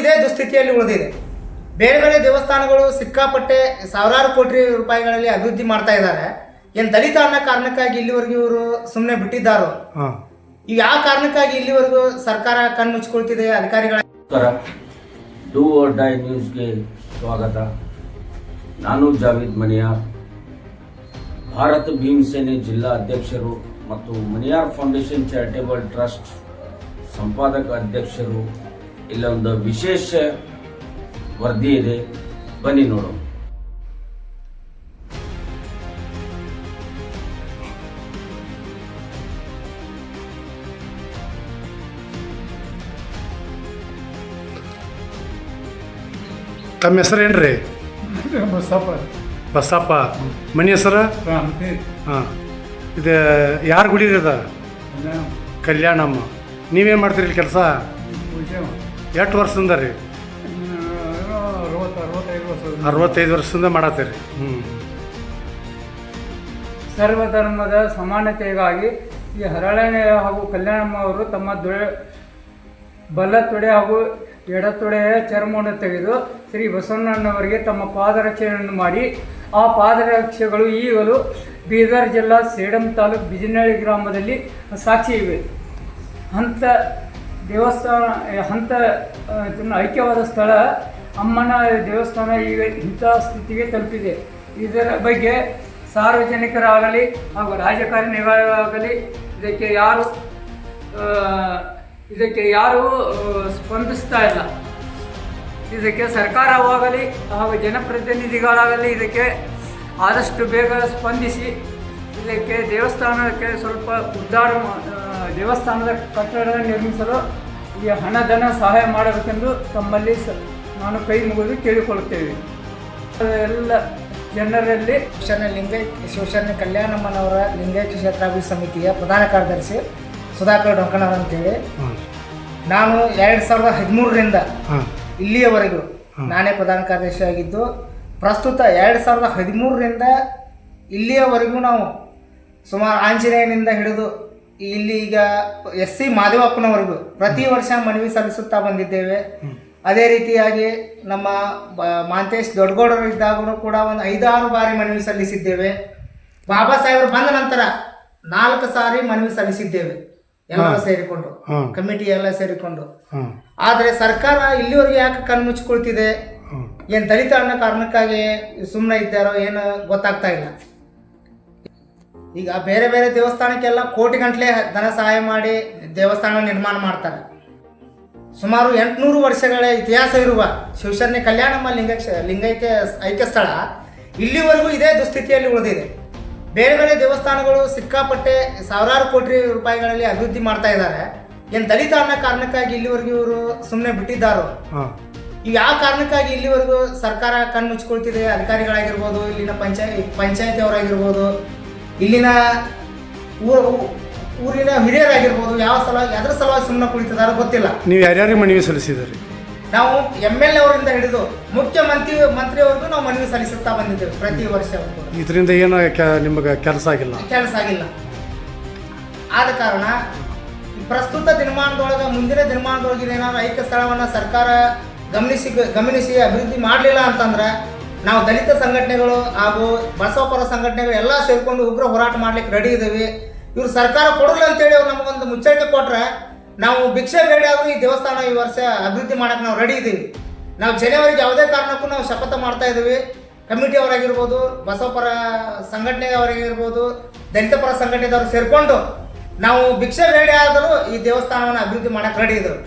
ಇದೇ ದುಸ್ಥಿತಿಯಲ್ಲಿ ಉಳಿದಿದೆ. ಬೇರೆ ಬೇರೆ ದೇವಸ್ಥಾನಗಳು ಸಿಕ್ಕಾಪಟ್ಟೆ ಸಾವಿರಾರು ಕೋಟಿ ರೂಪಾಯಿಗಳಲ್ಲಿ ಅಭಿವೃದ್ಧಿ ಮಾಡ್ತಾ ಇದ್ದಾರೆ. ಏನು ದಲಿತ ಅನ್ನೋ ಕಾರಣಕ್ಕಾಗಿ ಇಲ್ಲಿವರೆಗೂ ಇವರು ಸುಮ್ಮನೆ ಬಿಟ್ಟಿದ್ದಾರೋ? ಹಾಂ. ಈಗ ಯಾವ ಕಾರಣಕ್ಕಾಗಿ ಇಲ್ಲಿವರೆಗೂ ಸರ್ಕಾರ ಕಣ್ಣು ಮುಚ್ಕೊಳ್ತಿದೆ ಅಧಿಕಾರಿಗಳ ನಮಸ್ಕಾರ. ಡೂ ಆರ್ ಡೈ ನ್ಯೂಸ್ಗೆ ಸ್ವಾಗತ. ನಾನು ಜಾವೀದ್ ಮನಿಯಾರ್ ಭಾರತ ಭೀಮಸೇನೆ ಜಿಲ್ಲಾ ಅಧ್ಯಕ್ಷರು ಮತ್ತು ಮನಿಯಾರ್ ಫೌಂಡೇಶನ್ ಚಾರಿಟೇಬಲ್ ಟ್ರಸ್ಟ್ ಸಂಪಾದಕ ಅಧ್ಯಕ್ಷರು ಇಲ್ಲೊಂದು ವಿಶೇಷ ವರದಿ ಇದೆ. ಬನ್ನಿ ನೋಡು ತಮ್ಮ ಹೆಸರು ಏನು ರೀ ಬಸಪ್ಪ. ಬಸಪ್ಪ. ಮನೆ ಹೆಸರು? ಹಾಂ ಇದು ಯಾರ ಗುಡಿ ರೀ ಅದ? ಕಲ್ಯಾಣಮ್ಮ. ನೀವೇನು ಮಾಡ್ತೀರಿ ಇಲ್ಲಿ ಕೆಲಸ? ಪೂಜೆ ಎಷ್ಟು ವರ್ಷದಿಂದ ರೀ? ಅರವತ್ತು ಅರವತ್ತೈದು ವರ್ಷ ಅರವತ್ತೈದು ವರ್ಷದಿಂದ ಮಾಡತ್ತೀರಿ ಹ್ಞೂ ಸರ್ವಧರ್ಮದ ಸಮಾನತೆಗಾಗಿ ಈ ಹರಳನೆ ಹಾಗೂ ಕಲ್ಯಾಣಮ್ಮ ಅವರು ತಮ್ಮ ದೊಳೆ ಬಲ ತೊಡೆ ಹಾಗೂ ಎಡ ತೊಡೆಯ ಚರ್ಮವನ್ನು ತೆಗೆದು ಶ್ರೀ ಬಸವಣ್ಣನವರಿಗೆ ತಮ್ಮ ಪಾದರಕ್ಷೆಯನ್ನು ಮಾಡಿ, ಆ ಪಾದರಕ್ಷೆಗಳು ಈಗಲೂ ಬೀದರ್ ಜಿಲ್ಲಾ ಸೇಡಂ ತಾಲೂಕು ಬಿಜನಹಳ್ಳಿ ಗ್ರಾಮದಲ್ಲಿ ಸಾಕ್ಷಿ ಇವೆ. ಅಂಥ ದೇವಸ್ಥಾನ ಹಂತ ಐಕ್ಯವಾದ ಸ್ಥಳ ಅಮ್ಮನ ದೇವಸ್ಥಾನ ಈಗ ಇಂಥ ಸ್ಥಿತಿಗೆ ತಲುಪಿದೆ. ಇದರ ಬಗ್ಗೆ ಸಾರ್ವಜನಿಕರಾಗಲಿ ಹಾಗೂ ರಾಜಕಾರಣಿಗಳಾಗಲಿ ಇದಕ್ಕೆ ಯಾರು ಇದಕ್ಕೆ ಯಾರೂ ಸ್ಪಂದಿಸ್ತಾ ಇಲ್ಲ. ಇದಕ್ಕೆ ಸರ್ಕಾರವಾಗಲಿ ಹಾಗೂ ಜನಪ್ರತಿನಿಧಿಗಳಾಗಲಿ ಇದಕ್ಕೆ ಆದಷ್ಟು ಬೇಗ ಸ್ಪಂದಿಸಿ, ಇದಕ್ಕೆ ದೇವಸ್ಥಾನಕ್ಕೆ ಸ್ವಲ್ಪ ಉದ್ಧಾರ ದೇವಸ್ಥಾನದ ಕಟ್ಟಡ ನಿರ್ಮಿಸಲು ಈ ಹಣಧನ ಸಹಾಯ ಮಾಡಬೇಕೆಂದು ತಮ್ಮಲ್ಲಿ ಸ ನಾನು ಕೈ ಮುಗಿದು ಕೇಳಿಕೊಳ್ಳುತ್ತೇವೆ. ಎಲ್ಲ ಜನರಲ್ಲಿ ಶಿವಶರಣ ಲಿಂಗೈಕ್ ಶಿವಶರಣ ಕಲ್ಯಾಣಮ್ಮನವರ ಲಿಂಗೈಕ್ಯ ಕ್ಷೇತ್ರಾಭಿವೃದ್ಧಿ ಸಮಿತಿಯ ಪ್ರಧಾನ ಕಾರ್ಯದರ್ಶಿ ಸುಧಾಕರ್ ಡೊಂಕನವರ್ ಅಂತೇಳಿ ನಾನು ಎರಡು ಸಾವಿರದ ಹದಿಮೂರರಿಂದ ಇಲ್ಲಿಯವರೆಗೂ ನಾನೇ ಪ್ರಧಾನ ಕಾರ್ಯದರ್ಶಿ ಆಗಿದ್ದು ಪ್ರಸ್ತುತ ಎರಡು ಸಾವಿರದ ಹದಿಮೂರರಿಂದ ಇಲ್ಲಿಯವರೆಗೂ ನಾವು ಸುಮಾರು ಆಂಜನೇಯನಿಂದ ಹಿಡಿದು ಇಲ್ಲಿ ಈಗ ಎಸ್ ಸಿ ಮಾದೇವಪ್ಪನವರೆಗೂ ಪ್ರತಿ ವರ್ಷ ಮನವಿ ಸಲ್ಲಿಸುತ್ತಾ ಬಂದಿದ್ದೇವೆ. ಅದೇ ರೀತಿಯಾಗಿ ನಮ್ಮ ಮಾಂತೇಶ್ ದೊಡ್ಡಗೌಡರು ಇದ್ದಾಗೂ ಕೂಡ ಒಂದು ಐದಾರು ಬಾರಿ ಮನವಿ ಸಲ್ಲಿಸಿದ್ದೇವೆ. ಬಾಬಾ ಸಾಹೇಬರು ಬಂದ ನಂತರ ನಾಲ್ಕು ಸಾರಿ ಮನವಿ ಸಲ್ಲಿಸಿದ್ದೇವೆ. ಎಲ್ಲರೂ ಸೇರಿಕೊಂಡು ಕಮಿಟಿ ಎಲ್ಲ ಸೇರಿಕೊಂಡು. ಆದರೆ ಸರ್ಕಾರ ಇಲ್ಲಿವರೆಗೆ ಯಾಕೆ ಕಣ್ಮುಚ್ಕೊಳ್ತಿದೆ ಹಾಂ ಏನು ದಲಿತ ಅನ್ನೋ ಕಾರಣಕ್ಕಾಗಿ ಸುಮ್ಮನೆ ಇದ್ದಾರೋ ಏನು ಗೊತ್ತಾಗ್ತಾ ಇಲ್ಲ. ಈಗ ಬೇರೆ ಬೇರೆ ದೇವಸ್ಥಾನಕ್ಕೆಲ್ಲ ಕೋಟಿ ಗಂಟಲೆ ಧನ ಸಹಾಯ ಮಾಡಿ ದೇವಸ್ಥಾನ ನಿರ್ಮಾಣ ಮಾಡ್ತಾರೆ. ಸುಮಾರು ಎಂಟುನೂರು ವರ್ಷಗಳ ಇತಿಹಾಸ ಇರುವ ಶಿವಶರಣಿ ಕಲ್ಯಾಣಮ್ಮ ಲಿಂಗ ಲಿಂಗೈಕ್ಯ ಐಕ್ಯ ಸ್ಥಳ ಇಲ್ಲಿವರೆಗೂ ಇದೇ ದುಸ್ಥಿತಿಯಲ್ಲಿ ಉಳಿದಿದೆ. ಬೇರೆ ಬೇರೆ ದೇವಸ್ಥಾನಗಳು ಸಿಕ್ಕಾಪಟ್ಟೆ ಸಾವಿರಾರು ಕೋಟಿ ರೂಪಾಯಿಗಳಲ್ಲಿ ಅಭಿವೃದ್ಧಿ ಮಾಡ್ತಾ ಇದ್ದಾರೆ. ಏನು ದಲಿತ ಅನ್ನೋ ಕಾರಣಕ್ಕಾಗಿ ಇಲ್ಲಿವರೆಗೂ ಇವರು ಸುಮ್ಮನೆ ಬಿಟ್ಟಿದ್ದಾರೋ? ಈಗ ಯಾವ ಕಾರಣಕ್ಕಾಗಿ ಇಲ್ಲಿವರೆಗೂ ಸರ್ಕಾರ ಕಣ್ಣು ಮುಚ್ಕೊಳ್ತಿದೆ? ಅಧಿಕಾರಿಗಳಾಗಿರ್ಬೋದು ಇಲ್ಲಿನ ಪಂಚಾಯ ಪಂಚಾಯತಿ ಅವರಾಗಿರ್ಬೋದು ಇಲ್ಲಿನ ಊರು ಊರಿನ ಹಿರಿಯರಾಗಿರ್ಬೋದು ಯಾವ ಸಲುವಾಗಿ ಅದರ ಸಲುವಾಗಿ ಸುಮ್ಮನೆ ಕುಳಿತಿದಾರೋ ಗೊತ್ತಿಲ್ಲ. ನೀವು ಯಾರ್ಯಾರು ಮನವಿ ಸಲ್ಲಿಸಿದ್ರಿ ನಾವು ಎಂ ಎಲ್ ಎ ಅವರಿಂದ ಹಿಡಿದು ಮುಖ್ಯಮಂತ್ರಿ ಮಂತ್ರಿಯವರೆಗೂ ನಾವು ಮನವಿ ಸಲ್ಲಿಸುತ್ತಾ ಬಂದಿದ್ದೇವೆ ಪ್ರತಿ ವರ್ಷ ಇದರಿಂದ ಏನು ನಿಮಗೆ ಕೆಲಸ ಆಗಿಲ್ಲ? ಕೆಲಸ ಆಗಿಲ್ಲ. ಆದ ಕಾರಣ ಪ್ರಸ್ತುತ ದಿನಮಾನದೊಳಗೆ ಮುಂದಿನ ದಿನಮಾನದೊಳಗೆ ಏನಾದ್ರು ಐಕ್ಯ ಸ್ಥಳವನ್ನು ಸರ್ಕಾರ ಗಮನಿಸಿ ಗಮನಿಸಿ ಅಭಿವೃದ್ಧಿ ಮಾಡಲಿಲ್ಲ ಅಂತಂದ್ರೆ ನಾವು ದಲಿತ ಸಂಘಟನೆಗಳು ಹಾಗೂ ಬಸವಪರ ಸಂಘಟನೆಗಳು ಎಲ್ಲ ಸೇರಿಕೊಂಡು ಉಗ್ರ ಹೋರಾಟ ಮಾಡ್ಲಿಕ್ಕೆ ರೆಡಿ ಇದ್ದೀವಿ. ಇವ್ರು ಸರ್ಕಾರ ಕೊಡಲ್ಲ ಅಂತೇಳಿ ಅವ್ರು ನಮಗೊಂದು ಮುಚ್ಚಳಿಕೆ ಕೊಟ್ರೆ ನಾವು ಭಿಕ್ಷೆ ಬೇಡ ಈ ದೇವಸ್ಥಾನ ಈ ವರ್ಷ ಅಭಿವೃದ್ಧಿ ಮಾಡಕ್ಕೆ ನಾವು ರೆಡಿ ಇದ್ದೀವಿ. ನಾವು ಜನವರಿಗೆ ಯಾವುದೇ ಕಾರಣಕ್ಕೂ ನಾವು ಶಪಥ ಮಾಡ್ತಾ ಇದ್ದೀವಿ. ಕಮಿಟಿ ಅವರಾಗಿರ್ಬೋದು, ಬಸವಪರ ಸಂಘಟನೆಯವರಾಗಿರ್ಬೋದು ದಲಿತ ಪರ ಸಂಘಟನೆದವರು ಸೇರಿಕೊಂಡು ನಾವು ಭಿಕ್ಷೆ ಬೇಡ ಆದರೂ ಈ ದೇವಸ್ಥಾನವನ್ನು ಅಭಿವೃದ್ಧಿ ಮಾಡಕ್ಕೆ ರೆಡಿ ಇದ್ದೇವೆ.